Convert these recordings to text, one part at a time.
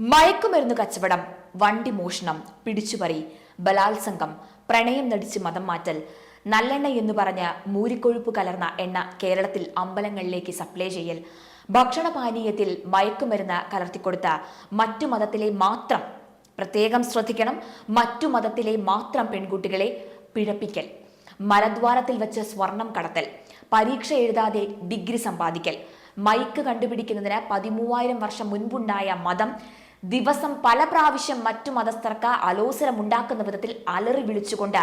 മയക്കുമരുന്ന് കച്ചവടം വണ്ടി മോഷണം പിടിച്ചുപറി ബലാത്സംഗം പ്രണയം നടിച്ച് മതം മാറ്റൽ നല്ലെണ്ണ എന്ന് പറഞ്ഞ് മൂരിക്കൊഴുപ്പ് കലർന്ന എണ്ണ കേരളത്തിൽ അമ്പലങ്ങളിലേക്ക് സപ്ലൈ ചെയ്യൽ ഭക്ഷണപാനീയത്തിൽ മയക്കുമരുന്ന് കലർത്തിക്കൊടുത്ത മറ്റു മതത്തിലെ മാത്രം പ്രത്യേകം ശ്രദ്ധിക്കണം മറ്റു മതത്തിലെ മാത്രം പെൺകുട്ടികളെ പിഴപ്പിക്കൽ മലദ്വാരത്തിൽ വെച്ച് സ്വർണം കടത്തൽ പരീക്ഷ എഴുതാതെ ഡിഗ്രി സമ്പാദിക്കൽ മൈക്ക് കണ്ടുപിടിക്കുന്നതിന് പതിമൂവായിരം വർഷം മുൻപുണ്ടായ മതം ദിവസം പല പ്രാവശ്യം മറ്റു മതസ്ഥർക്ക് അലോസരമുണ്ടാക്കുന്ന വിധത്തിൽ അലറി വിളിച്ചുകൊണ്ട്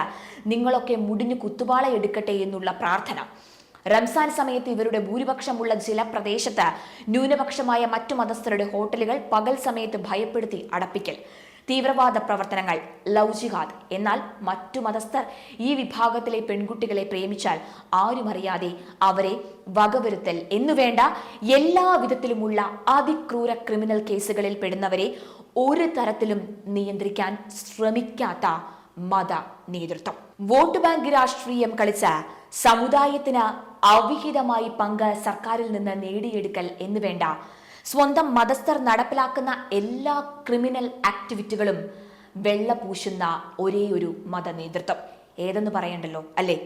നിങ്ങളൊക്കെ മുടിഞ്ഞു കുത്തുപാള എടുക്കട്ടെ എന്നുള്ള പ്രാർത്ഥന. റംസാൻ സമയത്ത് ഇവരുടെ ഭൂരിപക്ഷമുള്ള ചില പ്രദേശത്ത് ന്യൂനപക്ഷമായ മറ്റു മതസ്ഥരുടെ ഹോട്ടലുകൾ പകൽ സമയത്ത് ഭയപ്പെടുത്തി അടപ്പിക്കൽ. തീവ്രവാദ പ്രവർത്തനങ്ങൾ ലവ് ജിഹാദ്. എന്നാൽ മറ്റു മതസ്ഥർ ഈ വിഭാഗത്തിലെ പെൺകുട്ടികളെ പ്രേമിച്ചാൽ ആരുമറിയാതെ അവരെ വകവരുത്തൽ എന്നുവേണ്ട എല്ലാ വിധത്തിലുമുള്ള അതിക്രൂര ക്രിമിനൽ കേസുകളിൽ പെടുന്നവരെ ഒരു തരത്തിലും നിയന്ത്രിക്കാൻ ശ്രമിക്കാത്ത മത നേതൃത്വം. വോട്ട് ബാങ്ക് രാഷ്ട്രീയം കളിച്ച സമുദായത്തിന് അവിഹിതമായി പങ്ക് സർക്കാരിൽ നിന്ന് നേടിയെടുക്കൽ എന്നുവേണ്ട സ്വന്തം മതസ്ഥർ നടപ്പിലാക്കുന്ന എല്ലാ ക്രിമിനൽ ആക്ടിവിറ്റികളും വെള്ള പൂശുന്ന ഒരേ ഒരു മത നേതൃത്വം ഏതെന്ന് പറയണ്ടല്ലോ? അല്ലേ?